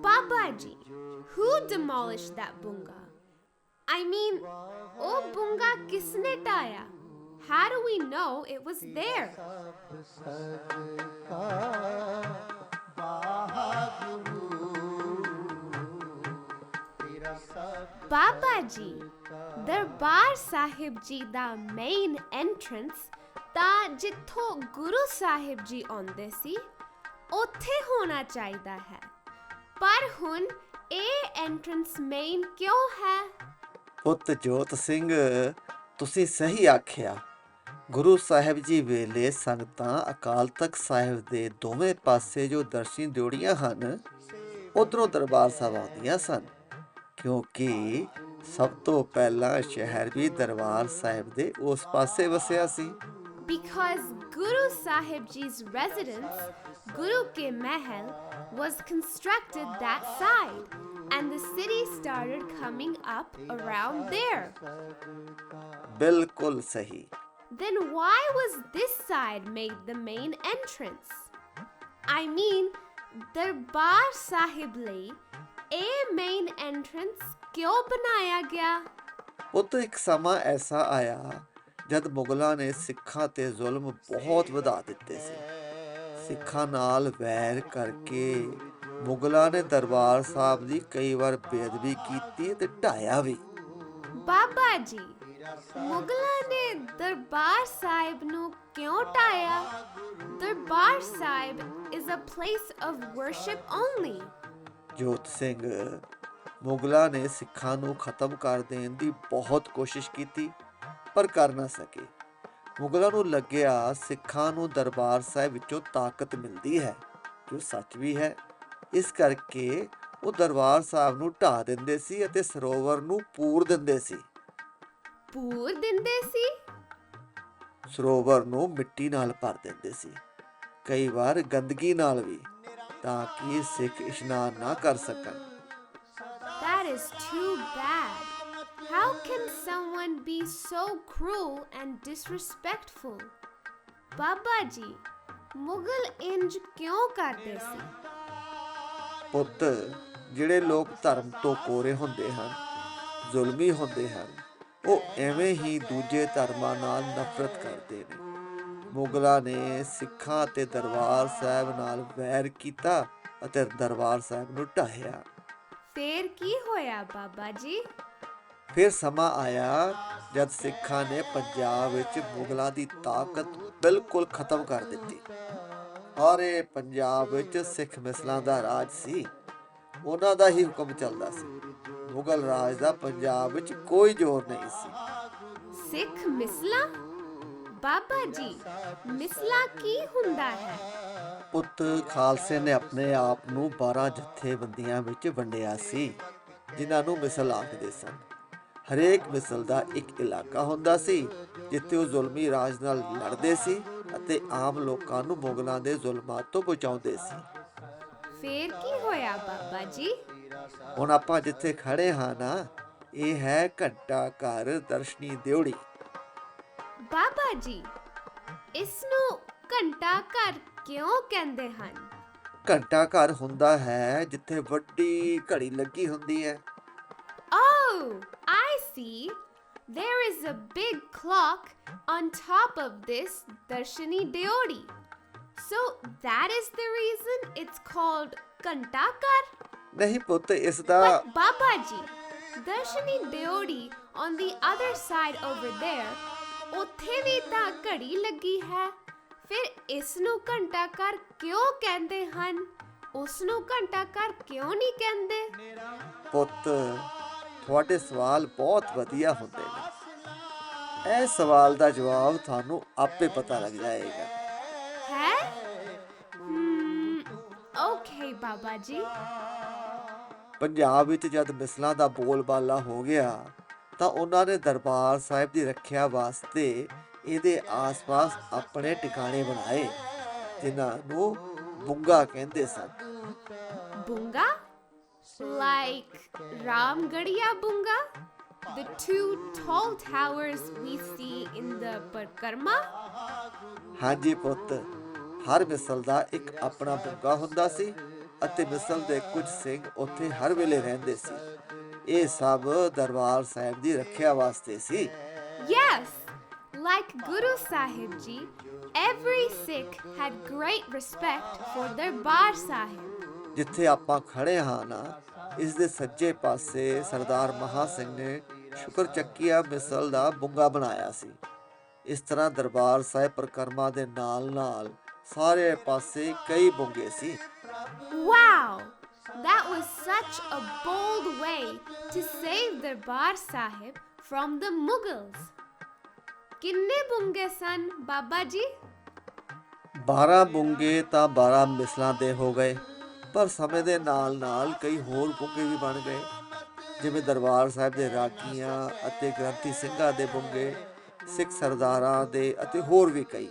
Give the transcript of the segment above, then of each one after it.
Babaji, who demolished that bunga? I mean, oh bunga kisne taya? How do we know it was there? Babaji, Darbar Sahib Ji, the main entrance, ਤਾਂ ਜਿੱਥੋਂ ਗੁਰੂ ਸਾਹਿਬ ਜੀ ਆਉਂਦੇ ਸੀ, ਉੱਥੇ ਹੋਣਾ ਚਾਹੀਦਾ ਹੈ। ਪਰ ਹੁਣ ਇਹ entrance main ਕਿਉਂ ਹੈ? ਪੁੱਤ ਜੋਤ ਸਿੰਘ, ਤੁਸੀਂ ਸਹੀ ਆਖਿਆ। ਗੁਰੂ ਸਾਹਿਬ ਜੀ ਵੇਲੇ ਸੰਗਤਾਂ ਅਕਾਲ ਤਖਤ ਸਾਹਿਬ ਦੇ ਦੋਵੇਂ ਪਾਸੇ ਜੋ ਦਰਸ਼ਨੀ ਦਿਉੜੀਆਂ ਹਨ, ਉਧਰੋਂ ਦਰਬਾਰ ਸਾਹਿਬ ਆਉਂਦੀਆਂ ਸਨ। ਕਿਉਂਕਿ ਸਭ ਤੋਂ ਪਹਿਲਾਂ ਸ਼ਹਿਰ ਵੀ ਦਰਬਾਰ ਸਾਹਿਬ ਦੇ ਉਸ ਪਾਸੇ ਵਸਿਆ ਸੀ। because Guru Sahib ji's residence, Guru Ke Mahal, was constructed that side, and the city started coming up around there. ਬਿਲਕੁਲ ਸਹੀ Then why was this side made the main entrance? I mean, Darbar Sahib ਲਈ ਇਹ main entrance ਕਿਉਂ ਬਣਾਇਆ ਗਿਆ? ਪੁੱਤ ਇੱਕ ਸਮਾਂ ਐਸਾ ਆਇਆ ਜਦ ਮੁਗਲਾਂ ਨੇ ਸਿੱਖਾਂ ਤੇ ਜ਼ੁਲਮ ਬਹੁਤ ਵਧਾ ਦਿੱਤੇ ਸੀ ਸਿੱਖਾਂ ਨਾਲ ਵੈਰ ਕਰਕੇ ਮੁਗਲਾਂ ਨੇ ਦਰਬਾਰ ਸਾਹਿਬ ਦੀ ਕਈ ਵਾਰ ਬੇਅਦਬੀ ਕੀਤੀ ਤੇ ਢਾਇਆ ਵੀ। ਬਾਬਾ ਜੀ ਮੁਗਲਾਂ ਨੇ ਦਰਬਾਰ ਸਾਹਿਬ ਨੂੰ ਕਿਉਂ ਢਾਇਆ? ਦਰਬਾਰ ਸਾਹਿਬ is a place of worship only ਜੋਤ ਸਿੰਘ ਮੁਗਲਾਂ ਨੇ ਸਿੱਖਾਂ ਨੂੰ ਖਤਮ ਕਰ ਦੇਣ ਦੀ ਬਹੁਤ ਕੋਸ਼ਿਸ਼ ਕੀਤੀ। ਪਰ ਕਰ ਨਾ ਸਕੇ। ਮੁਗਲਾਂ ਨੂੰ ਲੱਗਿਆ ਸਿੱਖਾਂ ਨੂੰ ਦਰਬਾਰ ਸਾਹਿਬ ਵਿੱਚੋਂ ਤਾਕਤ ਮਿਲਦੀ ਹੈ ਜੋ ਸੱਚ ਵੀ ਹੈ। ਇਸ ਕਰਕੇ ਉਹ ਦਰਬਾਰ ਸਾਹਿਬ ਨੂੰ ਢਾ ਦਿੰਦੇ ਸੀ ਅਤੇ ਸਰੋਵਰ ਨੂੰ ਪੂਰ ਦਿੰਦੇ ਸੀ। ਪੂਰ ਦਿੰਦੇ ਸੀ? ਸਰੋਵਰ ਨੂੰ ਮਿੱਟੀ ਨਾਲ ਭਰ ਦਿੰਦੇ ਸੀ। ਕਈ ਵਾਰ ਗੰਦਗੀ ਨਾਲ ਵੀ ਤਾਂ ਕਿ ਸਿੱਖ ਇਸ਼ਨਾਨ ਨਾ ਕਰ ਸਕਣ। That is too bad how can someone be so cruel and disrespectful? Baba ji Mughal ਇੰਜ ਕਿਉਂ ਕਰਦੇ ਸੀ ਪੁੱਤ ਜਿਹੜੇ ਲੋਕ ਧਰਮ ਤੋਂ ਕੋਰੇ ਹੁੰਦੇ ਹਨ ਜ਼ੁਲਮੀ ਹੁੰਦੇ ਹਨ ਉਹ ਐਵੇਂ ਹੀ ਦੂਜੇ ਧਰਮਾਂ ਨਾਲ ਨਫ਼ਰਤ ਕਰਦੇ ਨੇ ਮੁਗਲਾਂ ਨੇ ਸਿੱਖਾਂ ਅਤੇ ਦਰਬਾਰ ਸਾਹਿਬ ਨਾਲ ਵੈਰ ਕੀਤਾ ਅਤੇ ਦਰਬਾਰ ਸਾਹਿਬ ਨੂੰ ਢਾਹਿਆ ਫੇਰ ਕੀ ਹੋਇਆ ਬਾਬਾ ਜੀ ਫਿਰ ਸਮਾਂ ਆਇਆ ਜਦ ਸਿੱਖਾਂ ਨੇ ਪੰਜਾਬ ਵਿੱਚ ਮੁਗਲਾਂ ਦੀ ਤਾਕਤ ਬਿਲਕੁਲ ਖਤਮ ਕਰ ਦਿੱਤੀ। ਔਰ ਇਹ ਪੰਜਾਬ ਵਿੱਚ ਸਿੱਖ ਮਿਸਲਾਂ ਦਾ ਰਾਜ ਸੀ। ਉਹਨਾਂ ਦਾ ਹੀ ਹੁਕਮ ਚੱਲਦਾ ਸੀ। ਮੁਗਲ ਰਾਜ ਦਾ ਪੰਜਾਬ ਵਿੱਚ ਕੋਈ ਜ਼ੋਰ ਨਹੀਂ ਸੀ। ਸਿੱਖ ਮਿਸਲਾ? ਬਾਬਾ ਜੀ ਮਿਸਲਾ ਕੀ ਹੁੰਦਾ ਹੈ? ਪੁੱਤ ਖਾਲਸੇ ਨੇ ਆਪਣੇ ਆਪ ਨੂੰ 12 ਜਥੇਬੰਦੀਆਂ ਵਿੱਚ ਵੰਡਿਆ ਸੀ ਜਿਨ੍ਹਾਂ ਨੂੰ ਮਿਸਲ ਆਖਦੇ ਸਨ। ਹਰੇਕ ਮਿਸਲ ਦਾ ਇੱਕ ਇਲਾਕਾ ਹੁੰਦਾ ਸੀ ਜਿੱਥੇ ਉਹ ਜ਼ੁਲਮੀ ਰਾਜ ਨਾਲ ਲੜਦੇ ਸੀ ਅਤੇ ਆਮ ਲੋਕਾਂ ਨੂੰ ਮੁਗਲਾਂ ਦੇ ਜ਼ੁਲਮਾਂ ਤੋਂ ਬਚਾਉਂਦੇ ਸੀ। ਫੇਰ ਕੀ ਹੋਇਆ ਬਾਬਾ ਜੀ? ਹੁਣ ਆਪਾਂ ਜਿੱਥੇ ਖੜੇ ਹਾਂ ਨਾ ਇਹ ਹੈ ਘੰਟਾ ਘਰ ਦਰਸ਼ਨੀ ਦਿਉੜੀ ਬਾਬਾ ਜੀ ਇਸ ਨੂੰ ਘੰਟਾ ਘਰ ਕਿਉਂ ਕਹਿੰਦੇ ਹਨ? ਘੰਟਾ ਘਰ ਹੁੰਦਾ ਹੈ ਜਿੱਥੇ ਵੱਡੀ ਘੜੀ ਲੱਗੀ ਹੁੰਦੀ ਹੈ। I see. There is a big clock on top of this Darshani Deori. So that is the reason it's called Kantakar? ਨਹੀਂ ਪੁੱਤ ਇਸ ਦਾ But Baba ji, Darshani Deori on the other side over there, ਉੱਥੇ ਵੀ ਤਾਂ ਘੜੀ ਲੱਗੀ ਹੈ ਫਿਰ ਇਸ ਨੂੰ ਘੰਟਾ ਘਰ ਕਿਉਂ ਕਹਿੰਦੇ ਹਨ ਉਸ ਨੂੰ ਘੰਟਾ ਘਰ ਕਿਉਂ ਨਹੀਂ ਕਹਿੰਦੇ ਪੁੱਤ ਤੁਹਾਡੇ ਸਵਾਲ ਬਹੁਤ ਵਧੀਆ ਹੁੰਦੇ ਨੇ। ਇਹ ਸਵਾਲ ਦਾ ਜਵਾਬ ਤੁਹਾਨੂੰ ਆਪੇ ਪਤਾ ਲੱਗ ਜਾਏਗਾ। ਹੈ? ਓਕੇ ਬਾਬਾ ਜੀ। ਪੰਜਾਬ ਵਿੱਚ ਜਦ ਮਿਸਲਾਂ ਦਾ ਬੋਲਬਾਲਾ ਹੋ ਗਿਆ ਤਾਂ ਉਹਨਾਂ ਨੇ ਦਰਬਾਰ ਸਾਹਿਬ ਦੀ ਰੱਖਿਆ ਵਾਸਤੇ ਇਹਦੇ ਆਸ-ਪਾਸ ਆਪਣੇ ਟਿਕਾਣੇ ਬਣਾਏ ਜਿਨ੍ਹਾਂ ਨੂੰ ਬੁੰਗਾ ਕਹਿੰਦੇ ਸਨ। bunga like ramgadiya bunga the two tall towers we see in the parkarma ਹਾਂਜੀ ਪੁੱਤ ਹਰ ਮਿਸਲ ਦਾ ਇੱਕ ਆਪਣਾ ਬੁੱਗਾ ਹੁੰਦਾ ਸੀ ਅਤੇ ਮਿਸਲ ਦੇ ਕੁਝ ਸਿੰਘ ਉੱਥੇ ਹਰ ਵੇਲੇ ਰਹਿੰਦੇ ਸੀ ਇਹ ਸਭ ਦਰਬਾਰ ਸਾਹਿਬ ਦੀ ਰੱਖਿਆ ਵਾਸਤੇ ਸੀ Yes, like Guru Sahib Ji, every Sikh had great respect for their Bar Sahib. ਜਿੱਥੇ ਆਪਾਂ ਖੜੇ ਹਾਂ ਨਾ ਇਸ ਦੇ ਸੱਜੇ ਪਾਸੇ ਸਰਦਾਰ ਮਹਾ ਸਿੰਘ ਨੇ ਸ਼ੁਕਰ ਚੱਕੀਆ ਮਿਸਲ ਦਾ ਬੁੰਗਾ ਬਣਾਇਆ ਸੀ ਇਸ ਤਰ੍ਹਾਂ ਦਰਬਾਰ ਸਾਹਿਬ ਪ੍ਰਕਰਮਾ ਦੇ ਨਾਲ-ਨਾਲ ਸਾਰੇ ਪਾਸੇ ਕਈ ਬੁੰਗੇ ਸੀ Wow! That was such a bold way to save their Bar Sahib from the Mughals. ਕਿੰਨੇ ਬੁੰਗੇ ਸਨ ਬਾਬਾ ਜੀ 12 ਬੁੰਗੇ ਤਾਂ 12 ਮਿਸਲਾਂ ਦੇ ਹੋ ਗਏ ਪਰ ਸਮੇਂ ਦੇ ਨਾਲ-ਨਾਲ ਕਈ ਹੋਰ ਬੁੰਗੇ ਵੀ ਬਣ ਗਏ ਜਿਵੇਂ ਦਰਬਾਰ ਸਾਹਿਬ ਦੇ ਰਾਗੀਆਂ ਅਤੇ ਗ੍ਰੰਥੀ ਸਿੰਘਾਂ ਦੇ ਬੁੰਗੇ ਸਿੱਖ ਸਰਦਾਰਾਂ ਦੇ ਅਤੇ ਹੋਰ ਵੀ ਕਈ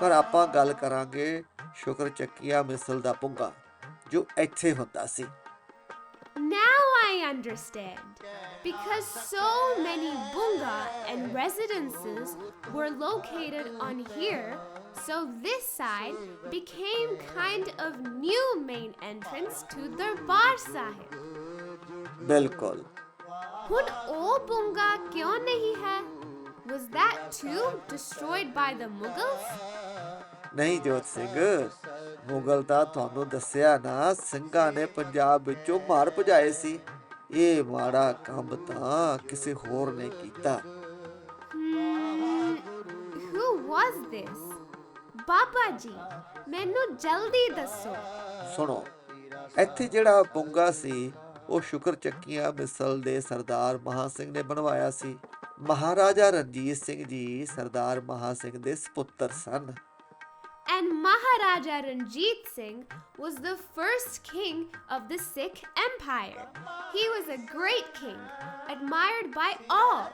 ਪਰ ਆਪਾਂ ਗੱਲ ਕਰਾਂਗੇ ਸ਼ੁਕਰ ਚੱਕੀਆ ਮਿਸਲ ਦਾ ਬੁੰਗਾ ਜੋ ਇੱਥੇ ਹੁੰਦਾ ਸੀ Now I understand. Because so many bunga and residences were located on here, so this side became kind of new main entrance to Darbar Sahib. ਬਿਲਕੁਲ ਹੁਣ ਉਹ bunga ਕਿਉਂ ਨਹੀਂ ਹੈ? Was that too destroyed by the Mughals? ਨਹੀਂ ਜੋਤ ਸਿੰਘ ਮੁਗਲ ਤਾਂ ਤੁਹਾਨੂੰ ਦੱਸਿਆ ਨਾ ਸਿੰਘਾਂ ਨੇ ਪੰਜਾਬ ਵਿੱਚੋਂ ਮਾਰ ਭਜਾਏ ਸੀ ਇਹ ਮਾੜਾ ਕੰਮ ਤਾਂ ਕਿਸੇ ਹੋਰ ਨੇ ਕੀਤਾ Hmm, who was this? Baba ji ਮੈਨੂੰ ਜਲਦੀ ਦੱਸੋ ਸੁਣੋ ਇੱਥੇ ਜਿਹੜਾ ਪੁੰਗਾ ਸੀ ਉਹ ਸ਼ੁਕਰ ਚੱਕੀਆਂ ਮਿਸਲ ਦੇ ਸਰਦਾਰ ਮਹਾ ਸਿੰਘ ਨੇ ਬਣਵਾਇਆ ਸੀ ਮਹਾਰਾਜਾ ਰਣਜੀਤ ਸਿੰਘ ਜੀ ਸਰਦਾਰ ਮਹਾ ਸਿੰਘ ਦੇ ਸੁਪੁੱਤਰ ਸਨ And Maharaja Ranjit Singh was the first king of the Sikh Empire. He was a great king, admired by all.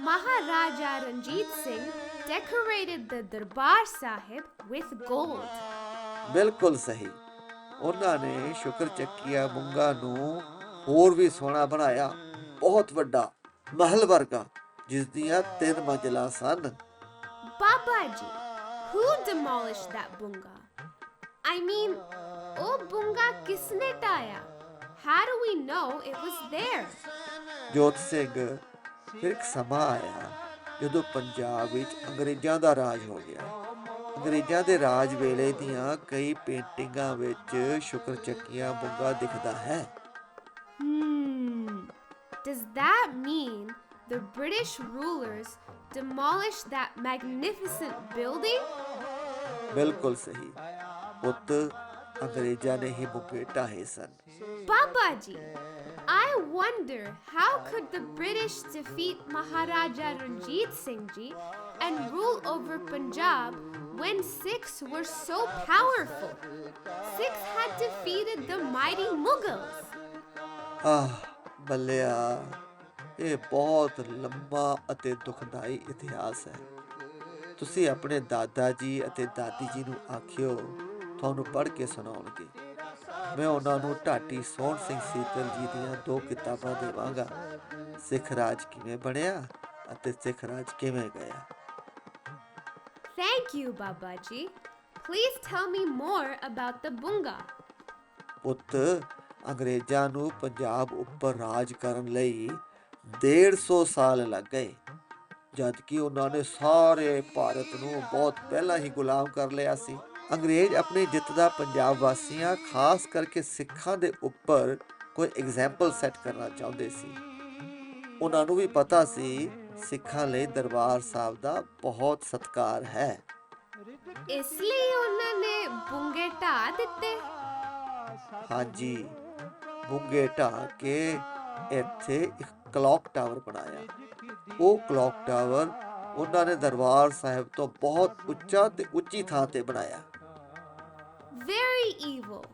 Maharaja Ranjit Singh decorated the Darbar Sahib with gold. ਬਿਲਕੁਲ ਸਹੀ ਉਹਨਾਂ ਨੇ ਸ਼ੁਕਰ ਚੱਕੀਆ ਮੁੰਗਾ ਨੂੰ ਹੋਰ ਵੀ ਸੋਹਣਾ ਬਣਾਇਆ ਬਹੁਤ ਵੱਡਾ ਮਹਿਲ ਵਰਗਾ ਜਿਸ ਦੀਆਂ ਤਿੰਨ ਮੰਜ਼ਿਲਾਂ ਸਨ Baba ji, who demolished that bunga? I mean, oh bunga kisne taya? How do we know it was there? Jot Singh ਫਿਰ ਇੱਕ ਸਮਾਂ ਆਇਆ ਜਦੋਂ ਪੰਜਾਬ ਵਿੱਚ ਅੰਗਰੇਜ਼ਾਂ ਦਾ ਰਾਜ ਹੋ ਗਿਆ ਅੰਗਰੇਜ਼ਾਂ ਦੇ ਰਾਜ ਵੇਲੇ ਦੀਆਂ ਕਈ ਪੇਂਟਿੰਗਾਂ ਵਿੱਚ ਸ਼ੁਕਰ ਚੱਕੀਆਂ ਬੁੰਗਾ ਦਿਖਦਾ ਹੈ Hmm. Does that mean the British rulers demolished that magnificent building? ਬਿਲਕੁਲ ਸਹੀ ਪੁੱਤ ਅੰਗਰੇਜ਼ਾਂ ਨੇ ਹੀ ਬੁੰਗੇ ਢਾਹੇ ਸਨ Baba ji, I wonder how could the British defeat Maharaja Ranjit Singh ji and rule over Punjab when Sikhs were so powerful? Sikhs had defeated the mighty Mughals. ਆਹ ਬੱਲਿਆ ਇਹ ਬਹੁਤ ਲੰਬਾ ਅਤੇ ਦੁਖਦਾਈ ਇਤਿਹਾਸ ਹੈ ਤੁਸੀਂ ਆਪਣੇ ਦਾਦਾ ਜੀ ਅਤੇ ਦਾਦੀ ਜੀ ਨੂੰ ਆਖਿਓ ਤੁਹਾਨੂੰ ਪੜ੍ਹ ਕੇ ਸੁਣਾਉਣਗੇ ਮੈਂ ਉਹਨਾਂ ਨੂੰ ਢਾਟੀ ਸੋਹਣ ਸਿੰਘ ਸੀਤਲ ਜੀ ਦੀਆਂ ਦੋ ਕਿਤਾਬਾਂ ਦੇਵਾਂਗਾ ਸਿੱਖ ਰਾਜ ਕਿਵੇਂ ਬਣਿਆ ਅਤੇ ਸਿੱਖ ਰਾਜ ਕਿਵੇਂ ਗਿਆ Thank you, Baba ji. Please tell me more about the Bunga. ਪੁੱਤ ਅੰਗਰੇਜ਼ਾਂ ਨੂੰ ਪੰਜਾਬ ਉੱਪਰ ਰਾਜ ਕਰਨ ਲਈ 150 ਸਾਲ ਲੱਗ ਗਏ ਜਦ ਕਿ ਉਹਨਾਂ ਨੇ ਸਾਰੇ ਭਾਰਤ ਨੂੰ ਬਹੁਤ ਪਹਿਲਾਂ ਹੀ ਗੁਲਾਮ ਕਰ ਲਿਆ ਸੀ ਅੰਗਰੇਜ਼ ਆਪਣੀ ਜਿੱਤ ਦਾ ਪੰਜਾਬ ਵਾਸੀਆਂ ਖਾਸ ਕਰਕੇ ਸਿੱਖਾਂ ਦੇ ਉੱਪਰ ਕੋਈ ਐਗਜ਼ਾਮਪਲ ਸੈੱਟ ਕਰਨਾ ਚਾਹੁੰਦੇ ਸੀ। ਉਹਨਾਂ ਨੂੰ ਵੀ ਪਤਾ ਸੀ ਸਿੱਖਾਂ ਲਈ ਦਰਬਾਰ ਸਾਹਿਬ ਦਾ ਬਹੁਤ ਸਤਿਕਾਰ ਹੈ। ਇਸ ਲਈ ਉਹਨਾਂ ਨੇ ਬੁੰਗੇ ਢਾ ਦਿੱਤੇ। ਹਾਂਜੀ ਬੁੰਗੇ ਢਾਹ ਕੇ ਇੱਥੇ ਇੱਕ ਕਲੌਕ ਟਾਵਰ ਬਣਾਇਆ। ਉਹ ਕਲੌਕ ਟਾਵਰ ਉਹਨਾਂ ਨੇ ਦਰਬਾਰ ਸਾਹਿਬ ਤੋਂ ਬਹੁਤ ਉੱਚਾ ਤੇ ਉੱਚੀ ਥਾਂ ਤੇ ਬਣਾਇਆ। Very evil.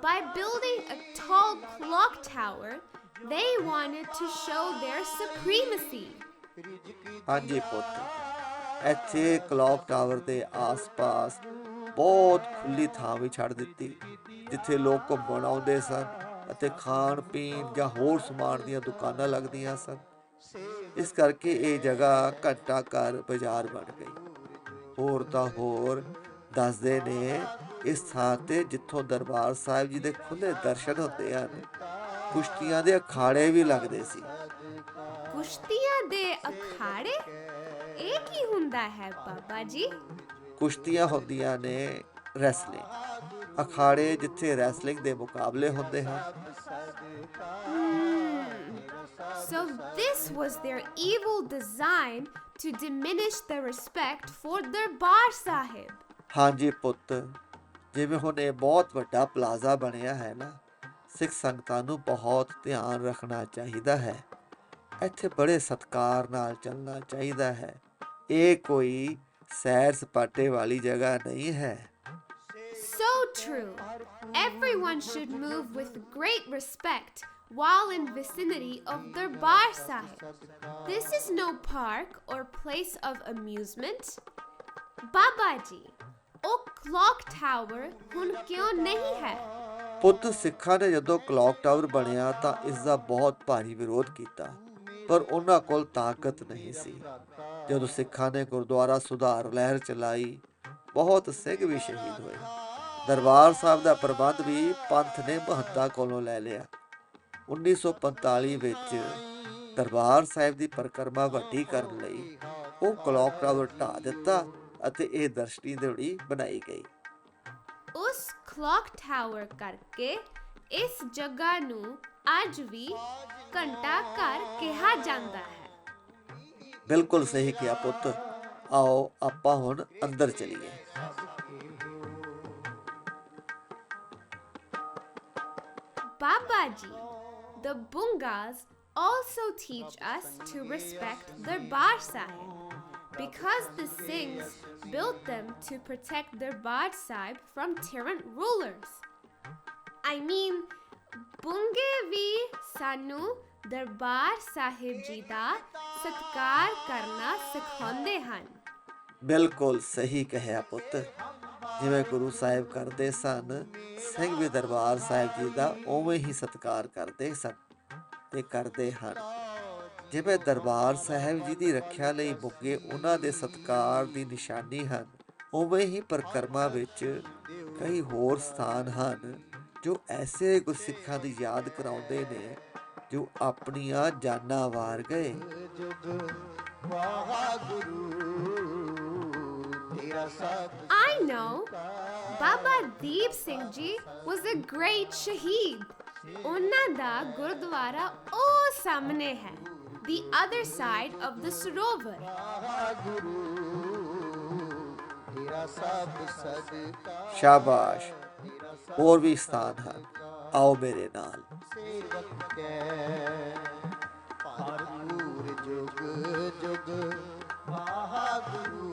By building a tall clock tower, they wanted to show their supremacy. ਹਾਂਜੀ ਪੁੱਤ ਇੱਥੇ ਕਲੌਕ ਟਾਵਰ ਦੇ ਆਸ-ਪਾਸ ਬਹੁਤ ਖੁੱਲੀ ਥਾਂ ਵੀ ਛੱਡ ਦਿੱਤੀ ਜਿੱਥੇ ਲੋਕ ਘੁੰਮਣ ਆਉਂਦੇ ਸਨ ਅਤੇ ਖਾਣ ਪੀਣ ਜਾਂ ਹੋਰ ਸਮਾਨ ਦੀਆਂ ਦੁਕਾਨਾਂ ਲੱਗਦੀਆਂ ਸਨ ਇਸ ਕਰਕੇ ਇਹ ਜਗ੍ਹਾ ਘੰਟਾ ਘਰ ਬਾਜ਼ਾਰ ਬਣ ਗਈ ਹੋਰ ਤਾਂ ਹੋਰ ਦੱਸਦੇ ਨੇ ਇਸ ਥਾਂ ਤੇ ਜਿੱਥੋਂ ਦਰਬਾਰ ਸਾਹਿਬ ਜੀ ਦੇ ਖੁੱਲੇ ਦਰਸ਼ਨ ਹੁੰਦੇ ਹਨ ਕੁਸ਼ਤੀਆਂ ਦੇ ਅਖਾੜੇ ਵੀ ਲੱਗਦੇ ਸੀ। ਕੁਸ਼ਤੀਆਂ ਦੇ ਅਖਾੜੇ? ਇਹ ਕੀ ਹੁੰਦਾ ਹੈ ਬਾਬਾ ਜੀ? ਕੁਸ਼ਤੀਆਂ ਹੁੰਦੀਆਂ ਨੇ ਰੈਸਲਿੰਗ। ਅਖਾੜੇ ਜਿੱਥੇ ਰੈਸਲਿੰਗ ਦੇ ਮੁਕਾਬਲੇ ਹੁੰਦੇ ਹਨ. So this was their evil design to diminish the respect for Darbar Sahib. ਹਾਂਜੀ ਪੁੱਤ ਜਿਵੇਂ ਹੁਣ ਇਹ ਬਹੁਤ ਵੱਡਾ ਪਲਾਜ਼ਾ ਬਣਿਆ ਹੈ ਨਾ ਸਿੱਖ ਸੰਗਤਾਂ ਨੂੰ ਬਹੁਤ ਧਿਆਨ ਰੱਖਣਾ ਚਾਹੀਦਾ ਹੈ ਇੱਥੇ ਬੜੇ ਸਤਕਾਰ ਨਾਲ ਚੱਲਣਾ ਚਾਹੀਦਾ ਹੈ ਇਹ ਕੋਈ ਸੈਰ ਸਪਾਟੇ ਵਾਲੀ ਜਗ੍ਹਾ ਨਹੀਂ ਹੈ So true. Everyone should move with great respect while in vicinity of Darbar Sahib. This is no park or place of amusement. Baba ji, ਉਹ clock tower ਹੁਣ ਕਿਉਂ ਨਹੀਂ ਹੈ? ਪੁੱਤ, ਸਿੱਖਾਂ ਨੇ ਜਦੋਂ ਕਲੌਕ ਟਾਵਰ ਬਣਿਆ ਤਾਂ ਇਸ ਦਾ ਬਹੁਤ ਭਾਰੀ ਵਿਰੋਧ ਕੀਤਾ, ਪਰ ਉਹਨਾਂ ਕੋਲ ਤਾਕਤ ਨਹੀਂ ਸੀ। ਜਦੋਂ ਸਿੱਖਾਂ ਨੇ ਗੁਰਦੁਆਰਾ ਸੁਧਾਰ ਲਹਿਰ ਚਲਾਈ, ਬਹੁਤ ਸਿੰਘ ਵੀ ਸ਼ਹੀਦ ਹੋਏ। ਦਰਬਾਰ ਸਾਹਿਬ ਦਾ ਪ੍ਰਬੰਧ ਵੀ ਪੰਥ ਨੇ ਮਹੱਤਾ ਕੋਲੋਂ ਲੈ ਲਿਆ। 1945 ਵਿੱਚ ਦਰਬਾਰ ਸਾਹਿਬ ਦੀ ਪਰਿਕਰਮਾ ਵੱਡੀ ਕਰਨ ਲਈ ਉਹ ਕਲੌਕ ਟਾਵਰ ਢਾਹ ਦਿੱਤਾ ਅਤੇ ਇਹ ਦਰਸ਼ਨੀ ਦਿਹੜੀ ਬਣਾਈ ਗਈ। ਉਸ ਕਲੌਕ ਟਾਵਰ ਕਰਕੇ ਇਸ ਜਗ੍ਹਾ ਨੂੰ ਅੱਜ ਵੀ ਘੰਟਾ ਘਰ ਕਿਹਾ ਜਾਂਦਾ ਹੈ। ਬਿਲਕੁਲ ਸਹੀ ਕਿਹਾ ਪੁੱਤ। ਆਓ ਆਪਾਂ ਹੁਣ ਅੰਦਰ ਚਲੀਏ। Baba ji, the Bungas also teach us to respect Darbar Sahib because the Singhs built them to protect their Bad Sahib from tyrant rulers. I mean, Bunge ਵੀ ਸਾਨੂੰ ਦਰਬਾਰ ਸਾਹਿਬ ਜੀ ਦਾ ਸਤਕਾਰ ਕਰਨਾ ਸਿਖਾਉਂਦੇ ਹਨ ਬਿਲਕੁਲ ਸਹੀ ਕਹਿਆ ਪੁੱਤ ਜਿਵੇਂ ਗੁਰੂ ਸਾਹਿਬ ਕਰਦੇ ਸਨ ਸਿੰਘ ਵੀ ਦਰਬਾਰ ਸਾਹਿਬ ਜੀ ਦਾ ਉਵੇਂ ਹੀ ਸਤਕਾਰ ਕਰਦੇ ਸਨ ਤੇ ਕਰਦੇ ਹਨ ਜਿਵੇਂ ਦਰਬਾਰ ਸਾਹਿਬ ਜੀ ਦੀ ਰੱਖਿਆ ਲਈ ਬੁੱਗੇ ਉਹਨਾਂ ਦੇ ਸਤਿਕਾਰ ਦੀ ਨਿਸ਼ਾਨੀ ਹਨ, ਉਵੇਂ ਹੀ ਪਰਿਕਰਮਾ ਵਿੱਚ ਕਈ ਹੋਰ ਸਥਾਨ ਹਨ ਜੋ ਐਸੇ ਗੁਰਸਿੱਖਾਂ ਦੀ ਯਾਦ ਕਰਾਉਂਦੇ ਨੇ ਜੋ ਆਪਣੀਆਂ ਜਾਨਾਂ ਵਾਰ ਗਏ I know. Baba Deep Singh Ji was a great shaheed. ਉਹਨਾਂ ਦਾ ਗੁਰਦੁਆਰਾ ਉਹ ਸਾਹਮਣੇ ਹੈ the other side of the ਸਰੋਵਰ ਸ਼ਾਬਾਸ਼ ਹੋਰ ਵੀ ਸਥਾਨ ਹਨ ਆਓ ਮੇਰੇ ਨਾਲ ਭਰਪੂਰ ਜੁਗ ਜੁਗ ਵਾਹਿਗੁਰੂ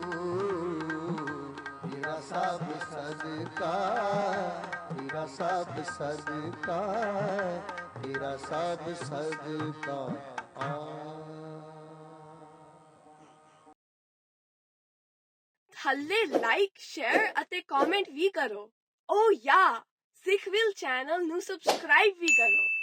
ਤੇਰਾ ਸਭ ਸਦਕਾ ਤੇਰਾ ਸਭ ਸਦਕਾ ਤੇਰਾ ਸਭ ਸਦਕਾ ਥੱਲੇ ਲਾਈਕ ਸ਼ੇਅਰ ਅਤੇ ਕਮੈਂਟ ਵੀ ਕਰੋ। ਓ ਯਾ ਸਿੱਖਵਿਲ ਚੈਨਲ ਨੂੰ ਸਬਸਕ੍ਰਾਈਬ ਵੀ ਕਰੋ।